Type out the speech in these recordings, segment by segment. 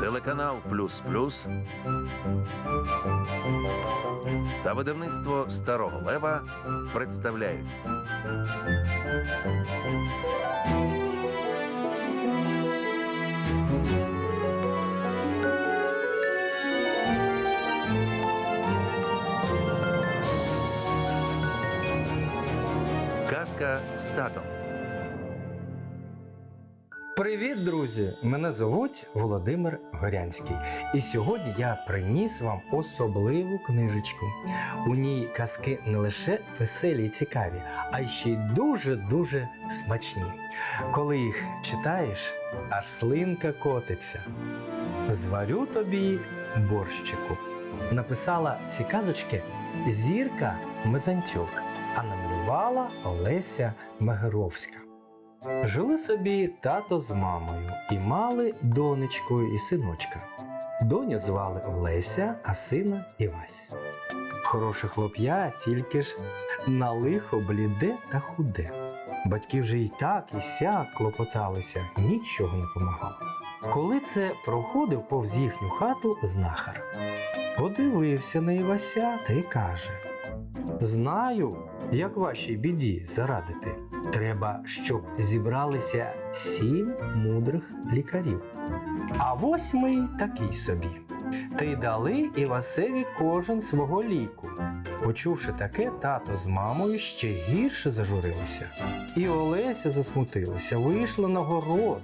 Телеканал Плюс Плюс та видавництво Старого Лева представляють Казка з татом. Привіт, друзі! Мене звуть Володимир Горянський. І сьогодні я приніс вам особливу книжечку. У ній казки не лише веселі і цікаві, а ще й дуже-дуже смачні. Коли їх читаєш, аж слинка котиться. Зварю тобі борщику. Написала ці казочки Зірка Мезанчук, а намалювала Олеся Мегеровська. Жили собі тато з мамою і мали донечку і синочка. Доню звали Олеся, а сина Івась. Хороше хлоп'я, тільки ж на лихо бліде та худе. Батьки вже і так, і сяк клопоталися, нічого не помагало. Коли це проходив повз їхню хату знахар, подивився на Івася та й каже: Знаю, як вашій біді зарадити. Треба, щоб зібралися сім мудрих лікарів. А восьмий такий собі. Та й дали Івасеві кожен свого ліку. Почувши таке, тато з мамою ще гірше зажурилися. І Олеся засмутилася, вийшла на город.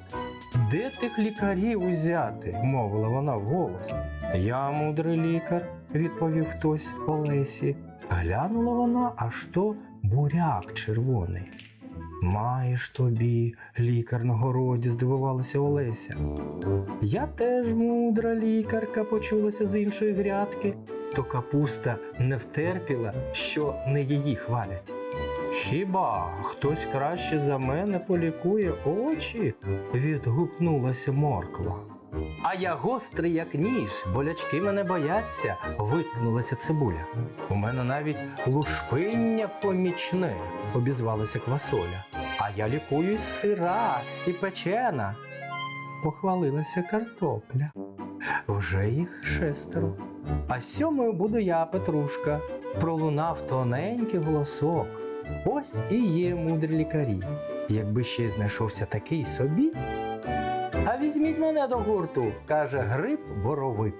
Де тих лікарів узяти? мовила вона вголос. Я мудрий лікар, відповів хтось Олесі. Глянула вона, аж то буряк червоний. Маєш тобі, лікар на городі, здивувалася Олеся. Я теж мудра лікарка, почулася з іншої грядки, то капуста не втерпіла, що не її хвалять. Хіба хтось краще за мене полікує очі? відгукнулася морква. А я гострий, як ніж, болячки мене бояться, виткнулася цибуля. У мене навіть лушпиння помічне, обізвалася квасоля. А я лікуюсь сира і печена. Похвалилася картопля. Вже їх шестеро. А сьомою буду я, Петрушка, пролунав тоненький голосок. Ось і є мудрі лікарі. Якби ще й знайшовся такий собі, а візьміть мене до гурту, каже гриб боровик.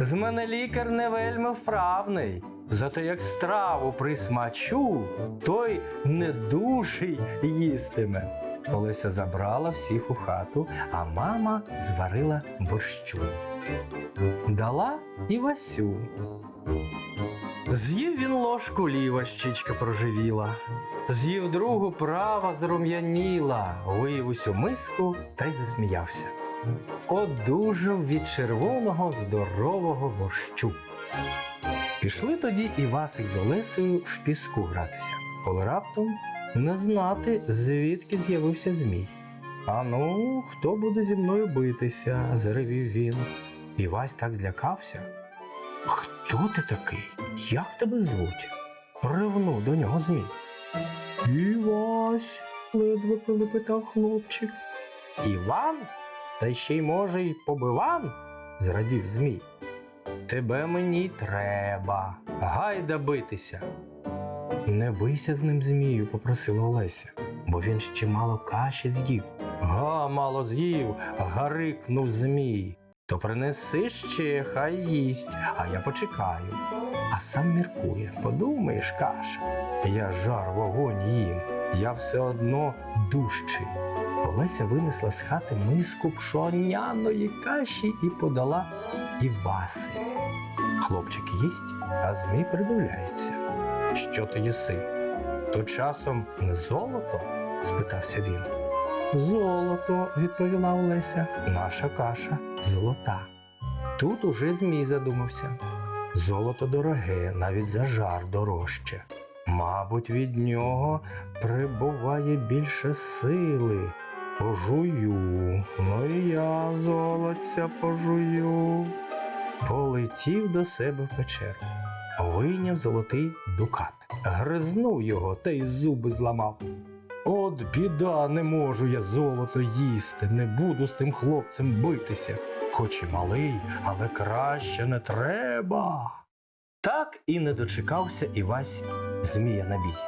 З мене лікар не вельми вправний. Зате як страву присмачу, той недужий їстиме. Олеся забрала всіх у хату, а мама зварила борщу. Дала і Васю. З'їв він ложку ліва щічка проживіла, з'їв другу права зрум'яніла, виїв усю миску та й засміявся. Одужав від червоного здорового борщу. Пішли тоді Івасик з Олесею в піску гратися, коли раптом не знати, звідки з'явився змій. Ану, хто буде зі мною битися? заревів він. Івась так злякався. Хто ти такий? Як тебе звуть? Ревнув до нього змій. Івась, ледве перепитав хлопчик. Іван? Та ще й може й побиван? зрадів змій. Тебе мені треба. Гайда битися. Не бийся з ним, змію, попросила Олеся, бо він ще мало каші з'їв. Га, мало з'їв, гарикнув змій. То принеси ще, хай їсть, а я почекаю. А сам міркує, подумаєш, каша. Я жар вогонь їм, я все одно дужчий. Олеся винесла з хати миску пшоняної каші і подала Іваси. Хлопчик їсть, а змій придивляється. Що ти їси? То часом не золото? спитався він. Золото, відповіла Олеся. Наша каша золота. Тут уже Змій задумався. Золото дороге, навіть за жар дорожче. Мабуть, від нього прибуває більше сили. Пожую, ну і я золоця пожую. Полетів до себе в печеру, вийняв золотий дукат, гризнув його та й зуби зламав. От біда, не можу я золото їсти, не буду з тим хлопцем битися. Хоч і малий, але краще не треба. Так і не дочекався Івась Змія на бій.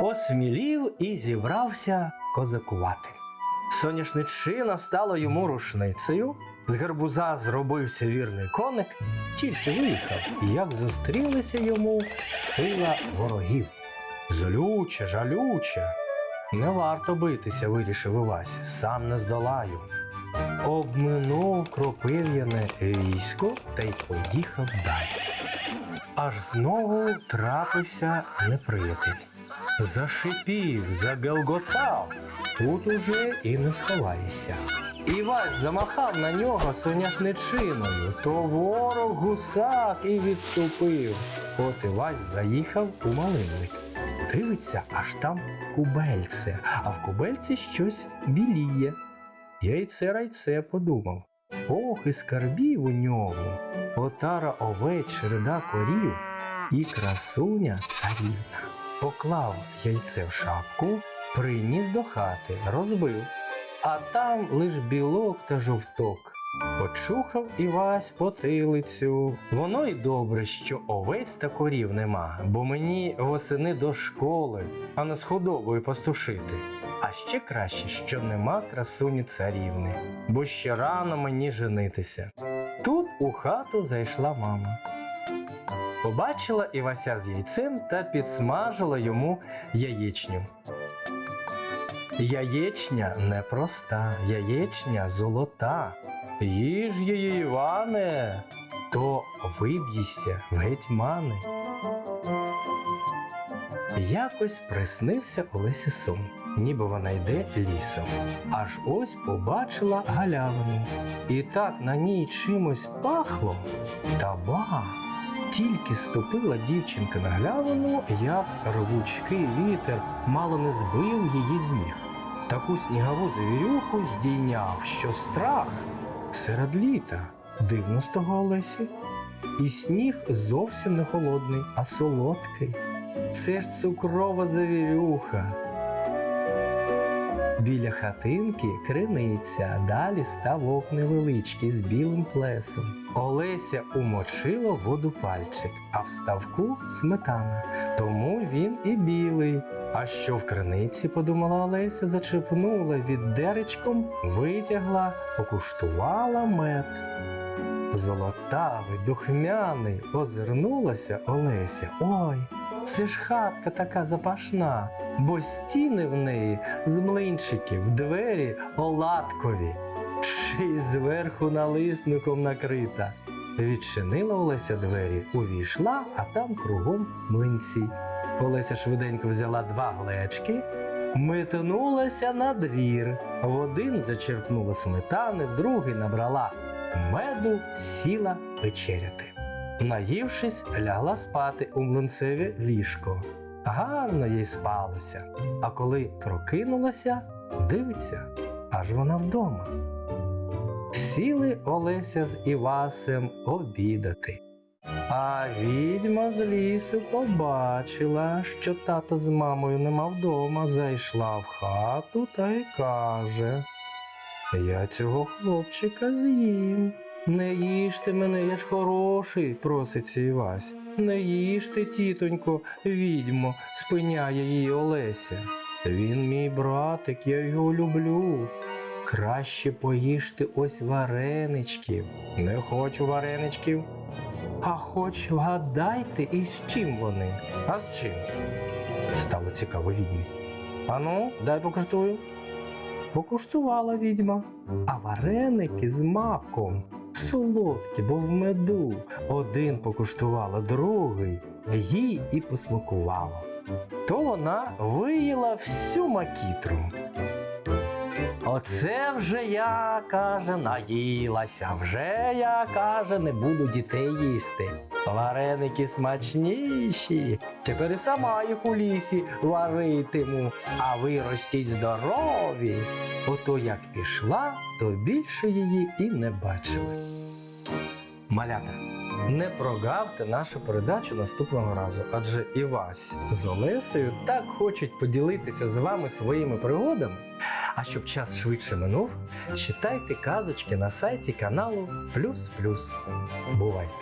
Осмілів і зібрався козакувати. Соняшничина стала йому рушницею, з гарбуза зробився вірний коник, тільки виїхав, як зустрілися йому сила ворогів. Злюче, жалюче. Не варто битися, вирішив Івась, сам не здолаю. Обминув кропив'яне військо та й поїхав далі. Аж знову трапився неприятель. Зашипів, загелготав. Тут уже і не сховаєшся. Івась замахав на нього соняшничиною, то ворог гусак і відступив. От Івась заїхав у малинник. Дивиться, аж там кубельце, а в кубельці щось біліє. Яйце райце подумав. Ох, і скарбів у нього. Отара овець, череда корів і красуня царівна. Поклав яйце в шапку, приніс до хати, розбив, а там лиш білок та жовток. Почухав Івась потилицю. Воно й добре, що овець та корів нема, бо мені восени до школи, а не з худобою пастушити. А ще краще, що нема красуні царівни, бо ще рано мені женитися. Тут у хату зайшла мама. Побачила Івася з яйцем та підсмажила йому яєчню. Яєчня непроста, яєчня золота. Їж її, Іване, то виб'їся в гетьмани. Якось приснився Олесі сон, ніби вона йде лісом. Аж ось побачила галявину. І так на ній чимось пахло. Та ба! Тільки ступила дівчинка на галявину, як рвучкий вітер мало не збив її з ніг. Таку снігову завірюху здійняв, що страх серед літа. Дивно з того Олесі. І сніг зовсім не холодний, а солодкий. Це ж цукрова завірюха. Біля хатинки криниця, далі ставок невеличкий з білим плесом. Олеся умочила воду пальчик, а в ставку сметана. Тому він і білий. А що в криниці, подумала Олеся, зачепнула віддеречком, витягла, покуштувала мед. Золотавий, духмяний, озирнулася Олеся. Ой, це ж хатка така запашна, бо стіни в неї з млинчиків, двері оладкові, ще й зверху налисником накрита. Відчинила Олеся двері, увійшла, а там кругом млинці. Олеся швиденько взяла два глечки, метнулася на двір. В один зачерпнула сметани, в другий набрала меду, сіла вечеряти. Наївшись, лягла спати у млинцеве ліжко. Гарно їй спалося. А коли прокинулася, дивиться, аж вона вдома. Сіли Олеся з Івасем обідати. А відьма з лісу побачила, що тата з мамою нема вдома, зайшла в хату та й каже: Я цього хлопчика з'їм. Не їжте мене, я ж хороший, проситься Івась. Не їжте, тітонько, відьмо, спиняє її Олеся. Він мій братик, я його люблю. Краще поїжте ось вареничків. Не хочу вареничків. А хоч вгадайте, із чим вони? А з чим? Стало цікаво відьмі. Ану, дай покуштую. Покуштувала відьма. А вареники з маком солодкі, бо в меду. Один покуштувала, другий їй і посмакувало. То вона виїла всю макітру. Оце вже я, каже, наїлася. Вже я, каже, не буду дітей їсти. Вареники смачніші. Тепер і сама їх у лісі варитиму, а ви ростіть здорові. Ото як пішла, то більше її і не бачили. Малята, Не прогавте нашу передачу наступного разу, адже і Вась з Олесею так хочуть поділитися з вами своїми пригодами. А щоб час швидше минув, читайте казочки на сайті каналу Плюс Плюс. Бувайте!